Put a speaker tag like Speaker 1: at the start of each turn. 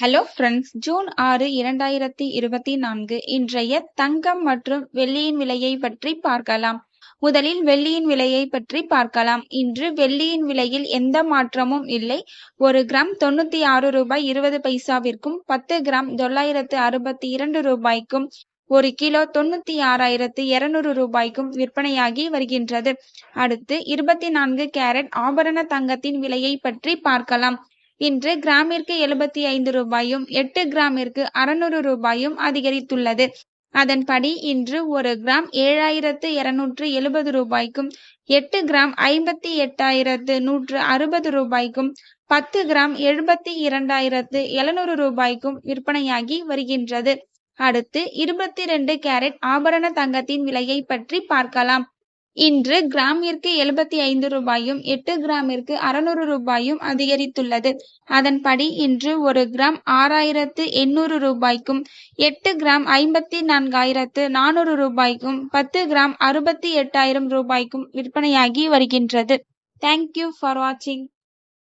Speaker 1: Hello friends June ஆறு இரண்டாயிரத்தி இருபத்தி நான்கு. இன்றைய தங்கம் மற்றும் வெள்ளியின் விலையை பற்றி பார்க்கலாம். முதலில் வெள்ளியின் விலையை பற்றி பார்க்கலாம். இன்று வெள்ளியின் விலையில் எந்த மாற்றமும் இல்லை. ஒரு கிராம் தொண்ணூத்தி ஆறு ரூபாய் இருபது பைசாவிற்கும் பத்து கிராம் தொள்ளாயிரத்து அறுபத்தி இரண்டு ரூபாய்க்கும் ஒரு கிலோ தொண்ணூத்தி ஆறாயிரத்து இருநூறு ரூபாய்க்கும் விற்பனையாகி வருகின்றது. அடுத்து இருபத்தி நான்கு கேரட் ஆபரண தங்கத்தின் விலையை பற்றி பார்க்கலாம். இன்று கிராமிற்கு எழுபத்தி ஐந்து ரூபாயும் எட்டு கிராமிற்கு அறுநூறு ரூபாயும் அதிகரித்துள்ளது. அதன்படி இன்று ஒரு கிராம் ஏழாயிரத்து இருநூற்று எழுபது ரூபாய்க்கும் எட்டு கிராம் ஐம்பத்தி எட்டாயிரத்து நூற்று அறுபது ரூபாய்க்கும் பத்து கிராம் எழுபத்தி இரண்டாயிரத்து எழுநூறு ரூபாய்க்கும் விற்பனையாகி வருகின்றது. அடுத்து இருபத்தி ரெண்டு கேரட் ஆபரண தங்கத்தின் விலையை பற்றி பார்க்கலாம். இன்று கிராமிற்கு எழுபத்தி ஐந்து ரூபாயும் எட்டு கிராமிற்கு அறுநூறு ரூபாயும் அதிகரித்துள்ளது. அதன்படி இன்று ஒரு கிராம் ஆறாயிரத்து எண்ணூறு ரூபாய்க்கும் எட்டு கிராம் ஐம்பத்தி நான்காயிரத்து நானூறு ரூபாய்க்கும் பத்து கிராம் அறுபத்தி எட்டாயிரம் ரூபாய்க்கும் விற்பனையாகி வருகின்றது. தேங்க்யூ ஃபார் வாட்சிங்